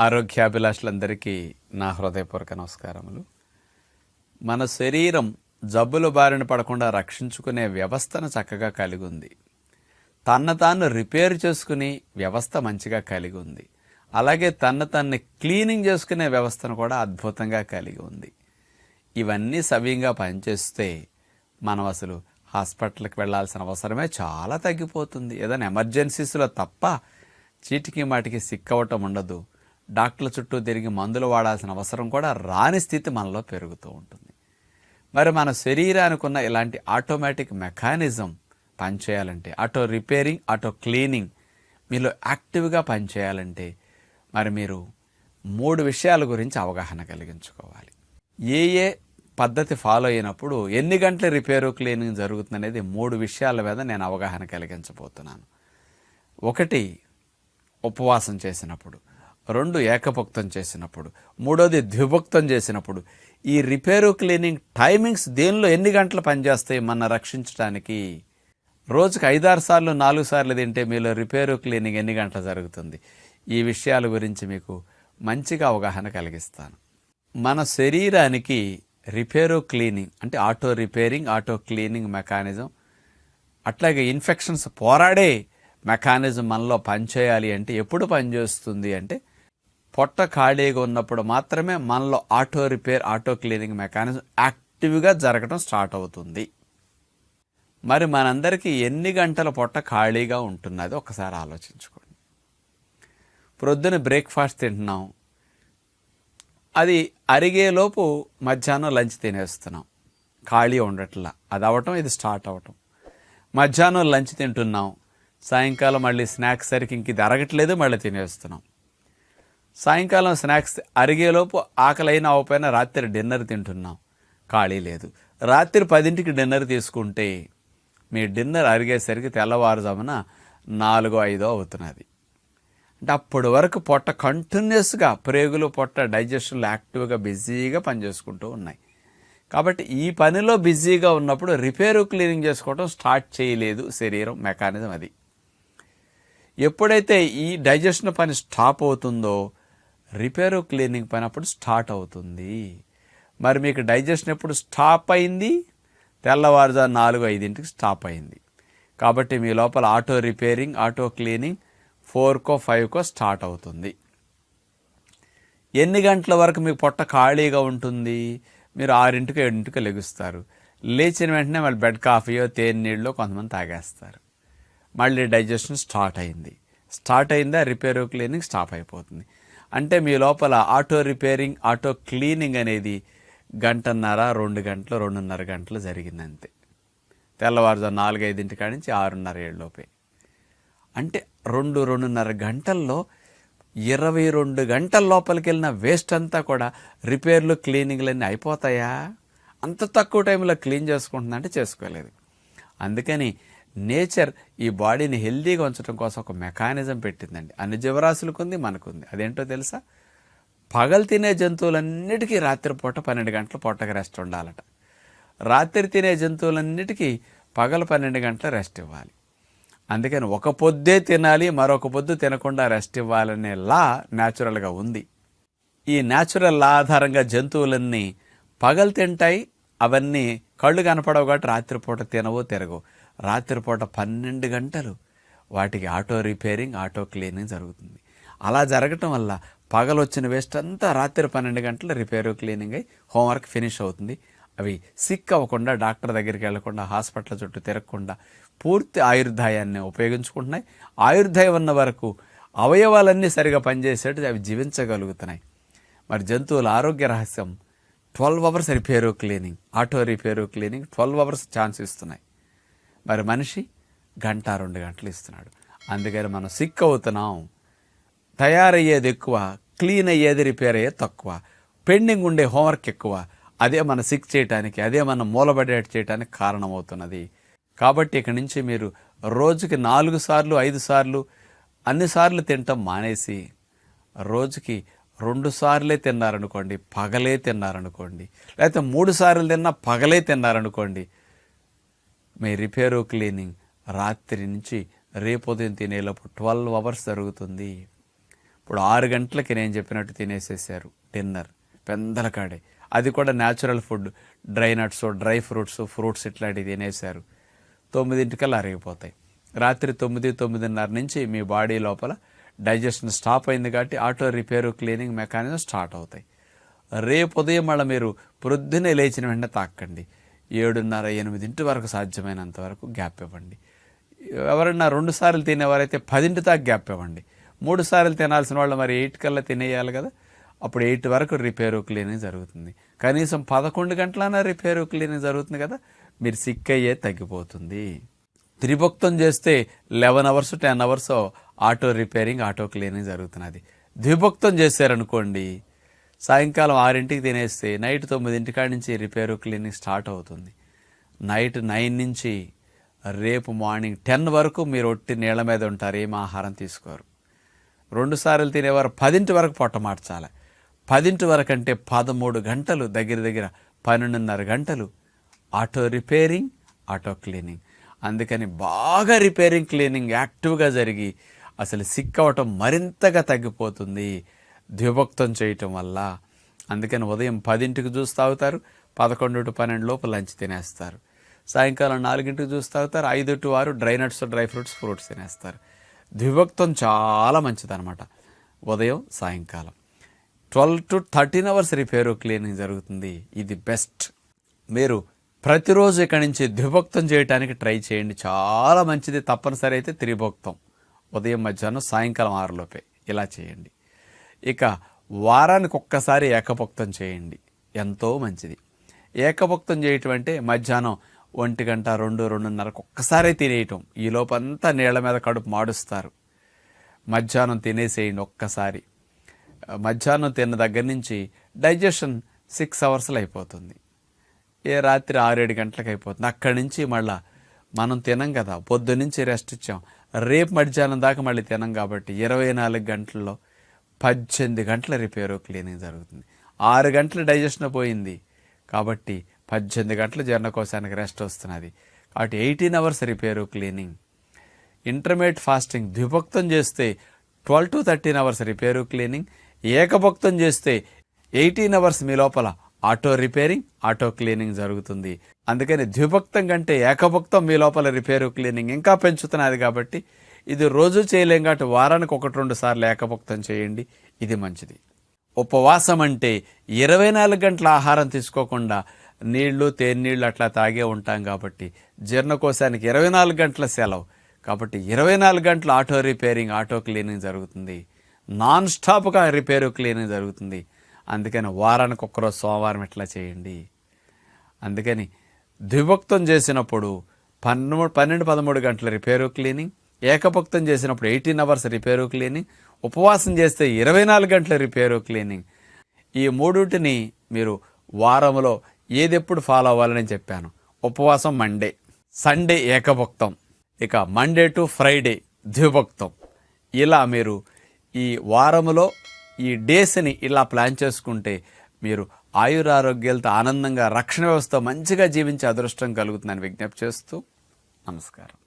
ఆరోగ్యాభిలాషులందరికీ నా హృదయపూర్వక నమస్కారములు. మన శరీరం జబ్బుల బారిన పడకుండా రక్షించుకునే వ్యవస్థను చక్కగా కలిగి ఉంది. తన తాను రిపేర్ చేసుకునే వ్యవస్థ మంచిగా కలిగి ఉంది. అలాగే తన తన్ని క్లీనింగ్ చేసుకునే వ్యవస్థను కూడా అద్భుతంగా కలిగి ఉంది. ఇవన్నీ సవ్యంగా పనిచేస్తే మనం అసలు హాస్పిటల్కి వెళ్ళాల్సిన అవసరమే చాలా తగ్గిపోతుంది. ఏదైనా ఎమర్జెన్సీస్లో తప్ప చీటికి మాటికి సిక్కవటం ఉండదు. డాక్టర్ల చుట్టూ తిరిగి మందులు వాడాల్సిన అవసరం కూడా రాని స్థితి మనలో పెరుగుతూ ఉంటుంది. మరి మన శరీరానికి ఉన్న ఇలాంటి ఆటోమేటిక్ మెకానిజం పనిచేయాలంటే ఆటో రిపేరింగ్ ఆటో క్లీనింగ్ మీలో యాక్టివ్గా పనిచేయాలంటే మరి మీరు మూడు విషయాల గురించి అవగాహన కలిగించుకోవాలి. ఏ ఏ పద్ధతి ఫాలో అయినప్పుడు ఎన్ని గంటల రిపేరు క్లీనింగ్ జరుగుతుంది అనేది మూడు విషయాల మీద నేను అవగాహన కలిగించబోతున్నాను. ఒకటి ఉపవాసం చేసినప్పుడు. రెండు ఏకభక్తం చేసినప్పుడు మూడోది ద్విభక్తం చేసినప్పుడు ఈ రిపేరు క్లీనింగ్ టైమింగ్స్ దేనిలో ఎన్ని గంటలు పనిచేస్తాయి మన రక్షించడానికి రోజుకి ఐదారు సార్లు నాలుగు సార్లు తింటే మీలో రిపేరు క్లీనింగ్ ఎన్ని గంటలు జరుగుతుంది? ఈ విషయాల గురించి మీకు మంచిగా అవగాహన కలిగిస్తాను. మన శరీరానికి రిపేరు క్లీనింగ్ అంటే auto repairing auto cleaning mechanism అట్లాగే ఇన్ఫెక్షన్స్ పోరాడే మెకానిజం మనలో పనిచేయాలి అంటే ఎప్పుడు పనిచేస్తుంది అంటే పొట్ట ఖాళీగా ఉన్నప్పుడు మాత్రమే మనలో auto repair auto cleaning mechanism యాక్టివ్గా జరగడం స్టార్ట్ అవుతుంది. మరి మనందరికీ ఎన్ని గంటల పొట్ట ఖాళీగా ఉంటున్నది ఒకసారి ఆలోచించుకోండి. ప్రొద్దున బ్రేక్ఫాస్ట్ తింటున్నాం. అది అరిగేలోపు మధ్యాహ్నం లంచ్ తినేస్తున్నాం. ఖాళీ ఉండట్లా. అది అవటం ఇది స్టార్ట్ అవటం. మధ్యాహ్నం లంచ్ తింటున్నాం. సాయంకాలం మళ్ళీ స్నాక్స్ సరికి ఇంక ఇది అరగట్లేదు మళ్ళీ తినేస్తున్నాం. సాయంకాలం స్నాక్స్ అరిగేలోపు ఆకలైన అవపైన రాత్రి డిన్నర్ తింటున్నాం. ఖాళీ లేదు. రాత్రి పదింటికి డిన్నర్ తీసుకుంటే మీ డిన్నర్ అరిగేసరికి తెల్లవారుజామున నాలుగో ఐదో అవుతున్నది. అంటే అప్పటి వరకు పొట్ట కంటిన్యూస్గా ప్రేగులు పొట్ట డైజెషన్లు యాక్టివ్గా బిజీగా పనిచేసుకుంటూ ఉన్నాయి. కాబట్టి ఈ పనిలో బిజీగా ఉన్నప్పుడు రిపేరు క్లీనింగ్ చేసుకోవడం స్టార్ట్ చేయలేదు శరీరం మెకానిజం అది. ఎప్పుడైతే ఈ డైజెషన్ పని స్టాప్ అవుతుందో రిపేరు క్లీనింగ్ పని అప్పుడు స్టార్ట్ అవుతుంది. మరి మీకు డైజెషన్ ఎప్పుడు స్టాప్ అయింది? తెల్లవారుజాము నాలుగు ఐదింటికి స్టాప్ అయింది. కాబట్టి మీ లోపల ఆటో రిపేరింగ్ ఆటో క్లీనింగ్ ఫోర్కో ఫైవ్కో స్టార్ట్ అవుతుంది. ఎన్ని గంటల వరకు మీకు పొట్ట ఖాళీగా ఉంటుంది? మీరు ఆరింటికి ఏడింటికి లెగుస్తారు. లేచిన వెంటనే మళ్ళీ బెడ్ కాఫీయో తేనె నీళ్ళలో కొంతమంది తాగేస్తారు. మళ్ళీ డైజెషన్ స్టార్ట్ అయింది. స్టార్ట్ అయిందా? రిపేర్ క్లీనింగ్ స్టాప్ అయిపోతుంది. అంటే మీ లోపల ఆటో రిపేరింగ్ ఆటో క్లీనింగ్ అనేది గంటన్నర రెండు గంటలు రెండున్నర గంటలు జరిగింది అంతే తెల్లవారుజాము నాలుగైదింటి కాడి నుంచి ఆరున్నర ఏళ్ళలోపే. అంటే రెండు రెండున్నర గంటల్లో ఇరవై రెండు గంటల లోపలికి వెళ్ళిన వేస్ట్ అంతా కూడా రిపేర్లు క్లీనింగ్లు అన్నీ అయిపోతాయా? అంత తక్కువ టైంలో క్లీన్ చేసుకుంటుందంటే చేసుకోలేదు. అందుకని నేచర్ ఈ బాడీని హెల్దీగా ఉంచడం కోసం ఒక మెకానిజం పెట్టిందండి. అన్ని జీవరాశులకు ఉంది మనకుంది. అదేంటో తెలుసా? పగలు తినే జంతువులన్నిటికీ రాత్రిపూట పన్నెండు గంటల పూటకి రెస్ట్ ఉండాలట. రాత్రి తినే జంతువులన్నిటికీ పగలు పన్నెండు గంటల రెస్ట్ ఇవ్వాలి. అందుకని ఒక పొద్దే తినాలి మరొక పొద్దు తినకుండా రెస్ట్ ఇవ్వాలనే లా న్యాచురల్గా ఉంది. ఈ న్యాచురల్ లా ఆధారంగా జంతువులన్నీ పగలు తింటాయి అవన్నీ కళ్ళు కనపడవు కాబట్టి రాత్రిపూట తినవు తిరగవు. రాత్రిపూట పన్నెండు గంటలు వాటికి ఆటో రిపేరింగ్ ఆటో క్లీనింగ్ జరుగుతుంది. అలా జరగటం వల్ల పగలు వచ్చిన వేస్ట్ అంతా రాత్రి పన్నెండు గంటలు రిపేరు క్లీనింగ్ అయి హోంవర్క్ ఫినిష్ అవుతుంది. అవి సిక్ అవ్వకుండా డాక్టర్ దగ్గరికి వెళ్ళకుండా హాస్పిటల్ చుట్టూ తిరగకుండా పూర్తి ఆయుర్దాయాన్ని ఉపయోగించుకుంటున్నాయి. ఆయుర్దాయం ఉన్న వరకు అవయవాలన్నీ సరిగా పనిచేసేట్టు అవి జీవించగలుగుతున్నాయి. మరి జంతువుల ఆరోగ్య రహస్యం twelve hours repair cleaning auto repair cleaning twelve hours chance ఇస్తున్నాయి. మరి మనిషి గంట రెండు గంటలు ఇస్తున్నాడు. అందుకని మనం సిక్ అవుతున్నాం. తయారయ్యేది ఎక్కువ క్లీన్ అయ్యేది రిపేర్ అయ్యేది తక్కువ. పెండింగ్ ఉండే హోంవర్క్ ఎక్కువ. అదే మన సిక్ చేయటానికి అదే మనం మూలబడేట్ చేయడానికి కారణమవుతున్నది. కాబట్టి ఇక్కడి నుంచి మీరు రోజుకి నాలుగు సార్లు ఐదు సార్లు అన్నిసార్లు తినటం మానేసి రోజుకి రెండు సార్లే తిన్నారనుకోండి పగలే తిన్నారనుకోండి లేకపోతే మూడు సార్లు తిన్నా పగలే తిన్నారనుకోండి మీ రిపేరు క్లీనింగ్ రాత్రి నుంచి రేపు ఉదయం తినేలోపు ట్వెల్వ్ అవర్స్ జరుగుతుంది. ఇప్పుడు ఆరు గంటలకి నేను చెప్పినట్టు తినేసేసారు డిన్నర్ పెందల కాడే అది కూడా natural food dry nuts dry fruits fruits ఇట్లాంటివి తినేశారు. తొమ్మిదింటికల్లా అరిగిపోతాయి. రాత్రి తొమ్మిది తొమ్మిదిన్నర నుంచి మీ బాడీ లోపల డైజెషన్ స్టాప్ అయింది కాబట్టి auto repair cleaning mechanism start అవుతాయి. రేపు ఉదయం మళ్ళీ మీరు ప్రొద్దునే లేచిన వెంటనే తాకండి. ఏడున్నర ఎనిమిదింటి వరకు సాధ్యమైనంత వరకు గ్యాప్ ఇవ్వండి. ఎవరన్నా రెండు సార్లు తినేవారైతే పదింటి దాకా గ్యాప్ ఇవ్వండి. మూడు సార్లు తినాల్సిన వాళ్ళు మరి ఎయిట్ కల్లా తినేయాలి కదా. అప్పుడు ఎయిట్ వరకు రిపేరు క్లీనింగ్ జరుగుతుంది. కనీసం పదకొండు గంటలైనా రిపేరు క్లీనింగ్ జరుగుతుంది కదా. మీరు సిక్ అయ్యే తగ్గిపోతుంది. త్రిభక్తం చేస్తే eleven hours ten hours auto repairing auto cleaning జరుగుతున్నది. ద్విభక్తం చేశారనుకోండి సాయంకాలం ఆరింటికి తినేస్తే నైట్ తొమ్మిదింటి కాడి నుంచి రిపేరు క్లీనింగ్ స్టార్ట్ అవుతుంది. నైట్ నైన్ నుంచి రేపు మార్నింగ్ టెన్ వరకు మీరు ఒట్టి నీళ్ళ మీద ఉంటారు ఏం ఆహారం తీసుకోరు. రెండు సార్లు తినేవారు పదింటి వరకు పొట్ట మార్చాలి. పదింటి వరకు అంటే పదమూడు గంటలు దగ్గర దగ్గర పన్నెండున్నర గంటలు ఆటో రిపేరింగ్ ఆటో క్లీనింగ్. అందుకని బాగా రిపేరింగ్ క్లీనింగ్ యాక్టివ్గా జరిగి అసలు సిక్ అవ్వటం మరింతగా తగ్గిపోతుంది ద్విభక్తం చేయటం వల్ల. అందుకని ఉదయం పదింటికి చూసి తాగుతారు పదకొండు టు పన్నెండు లోపు లంచ్ తినేస్తారు. సాయంకాలం నాలుగింటికి చూసి తాగుతారు ఐదు టు ఆరు dry nuts dry fruits fruits తినేస్తారు. ద్విభక్తం చాలా మంచిదన్నమాట ఉదయం సాయంకాలం. Twelve to thirteen hours repair cleaning జరుగుతుంది. ఇది బెస్ట్. మీరు ప్రతిరోజు ఇక్కడి నుంచి ద్విభక్తం చేయడానికి ట్రై చేయండి. చాలా మంచిది. తప్పనిసరి అయితే త్రిభక్తం. ఉదయం మధ్యాహ్నం సాయంకాలం ఆరులోపే. ఇలా చేయండి. ఇక వారానికి ఒక్కసారి ఏకభక్తం చేయండి. ఎంతో మంచిది. ఏకభక్తం చేయటం అంటే మధ్యాహ్నం ఒంటి గంట రెండు రెండున్నరకు ఒక్కసారే తినేయటం. ఈ లోపంతా నీళ్ళ మీద కడుపు మాడుస్తారు. మధ్యాహ్నం తినేసేయండి ఒక్కసారి. మధ్యాహ్నం తిన్న దగ్గర నుంచి డైజెషన్ సిక్స్ అవర్స్లో అయిపోతుంది. ఏ రాత్రి ఆరేడు గంటలకు అయిపోతుంది అక్కడి నుంచి మళ్ళా మనం తినం కదా పొద్దు నుంచి రెస్ట్ ఇచ్చాం. రేపు మధ్యాహ్నం దాకా మళ్ళీ తినం కాబట్టి ఇరవై నాలుగు గంటల్లో పద్దెనిమిది గంటల రిపేరు క్లీనింగ్ జరుగుతుంది. ఆరు గంటల డైజెషన్ పోయింది కాబట్టి పద్దెనిమిది గంటల జీర్ణకోశానికి రెస్ట్ వస్తున్నది. కాబట్టి eighteen hours repair cleaning. Intermediate fasting ద్విభక్తం చేస్తే twelve to thirteen hours repair cleaning. ఏకభక్తం చేస్తే ఎయిటీన్ అవర్స్ మీ లోపల ఆటో రిపేరింగ్ ఆటో క్లీనింగ్ జరుగుతుంది. అందుకని ద్విభక్తం కంటే ఏకభక్తం మీ లోపల రిపేరు క్లీనింగ్ ఇంకా పెంచుతున్నది కాబట్టి ఇది రోజు చేయలేం కాబట్టి వారానికి ఒకటి రెండు సార్లు ఏకభక్తం చేయండి. ఇది మంచిది. ఉపవాసం అంటే ఇరవై నాలుగు గంటల ఆహారం తీసుకోకుండా నీళ్ళు తేనీళ్ళు అట్లా తాగే ఉంటాం కాబట్టి జీర్ణకోశానికి ఇరవై నాలుగు గంటల సెలవు. కాబట్టి ఇరవై నాలుగు గంటల ఆటో రిపేరింగ్ ఆటో క్లీనింగ్ జరుగుతుంది. నాన్ స్టాప్గా రిపేరు క్లీనింగ్ జరుగుతుంది. అందుకని వారానికి ఒక్కరోజు సోమవారం ఇట్లా చేయండి? అందుకని ద్విభక్తం చేసినప్పుడు పన్నెండు పన్నెండు పదమూడు గంటల రిపేరు క్లీనింగ్. ఏకభక్తం చేసినప్పుడు ఎయిటీన్ అవర్స్ రిపేరు క్లీనింగ్. ఉపవాసం చేస్తే ఇరవై నాలుగు గంటల రిపేరు క్లీనింగ్. ఈ మూడింటిని మీరు వారంలో ఏది ఎప్పుడు ఫాలో అవ్వాలని చెప్పాను. ఉపవాసం మండే. సండే ఏకభక్తం. ఇక మండే టు ఫ్రైడే ద్విభక్తం. ఇలా మీరు ఈ వారంలో ఈ డేస్ని ఇలా ప్లాన్ చేసుకుంటే మీరు ఆయురారోగ్యాలతో ఆనందంగా రక్షణ వ్యవస్థ మంచిగా జీవించే అదృష్టం కలుగుతుందని విజ్ఞప్తి చేస్తూ నమస్కారం.